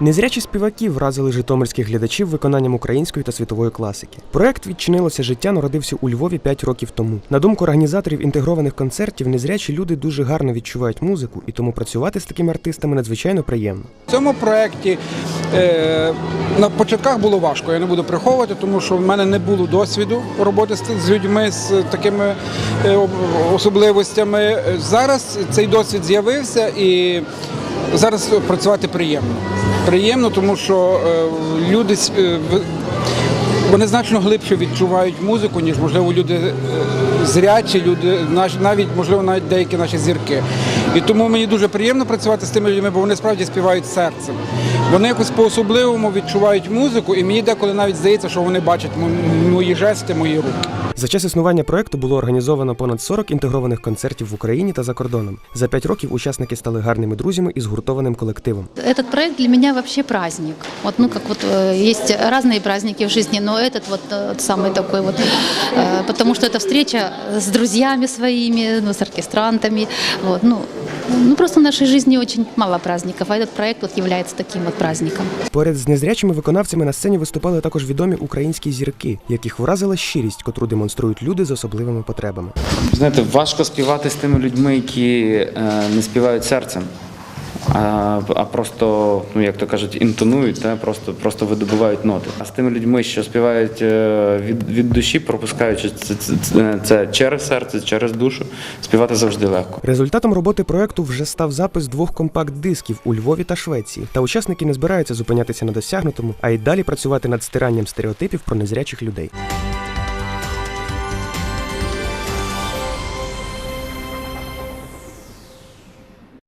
Незрячі співаки вразили житомирських глядачів виконанням української та світової класики. Проект відчинилося життя народився у Львові 5 років тому. На думку організаторів інтегрованих концертів, незрячі люди дуже гарно відчувають музику, і тому працювати з такими артистами надзвичайно приємно. В цьому проєкті е, на початках було важко, я не буду приховувати, тому що в мене не було досвіду роботи з, людьми з такими е, особливостями. Зараз цей досвід з'явився і зараз працювати приємно. Приємно, тому що е, люди е, вони значно глибше відчувають музику, ніж можливо люди е, зрячі, люди навіть можливо навіть деякі наші зірки. І тому мені дуже приємно працювати з тими людьми, бо вони справді співають серцем. Вони якось по-особливому відчувають музику, і мені деколи навіть здається, що вони бачать мої жести, мої руки. За час існування проекту було організовано понад 40 інтегрованих концертів в Україні та за кордоном. За 5 років учасники стали гарними друзями і згуртованим колективом. Этот проект для меня вообще праздник. Вот, ну, как вот э, есть разные праздники в жизни, но этот вот э, самый такой вот, э, потому что это встреча с друзьями своими, ну, с оркестрантами. Вот, ну, ну, просто в нашій жизни очень мало праздників, а этот проект є является таким от праздником. Поряд з незрячими виконавцями на сцені виступали також відомі українські зірки, яких вразила щирість, котру демонструють люди з особливими потребами. Знаєте, важко співати з тими людьми, які е, не співають серцем, а, а просто, ну як то кажуть, інтонують, та, просто, просто видобувають ноти. А з тими людьми, що співають е, від, від душі, пропускаючи це, це, це, це через серце, через душу, співати завжди легко. Результатом роботи проекту вже став запис двох компакт-дисків у Львові та Швеції. Та учасники не збираються зупинятися на досягнутому, а й далі працювати над стиранням стереотипів про незрячих людей.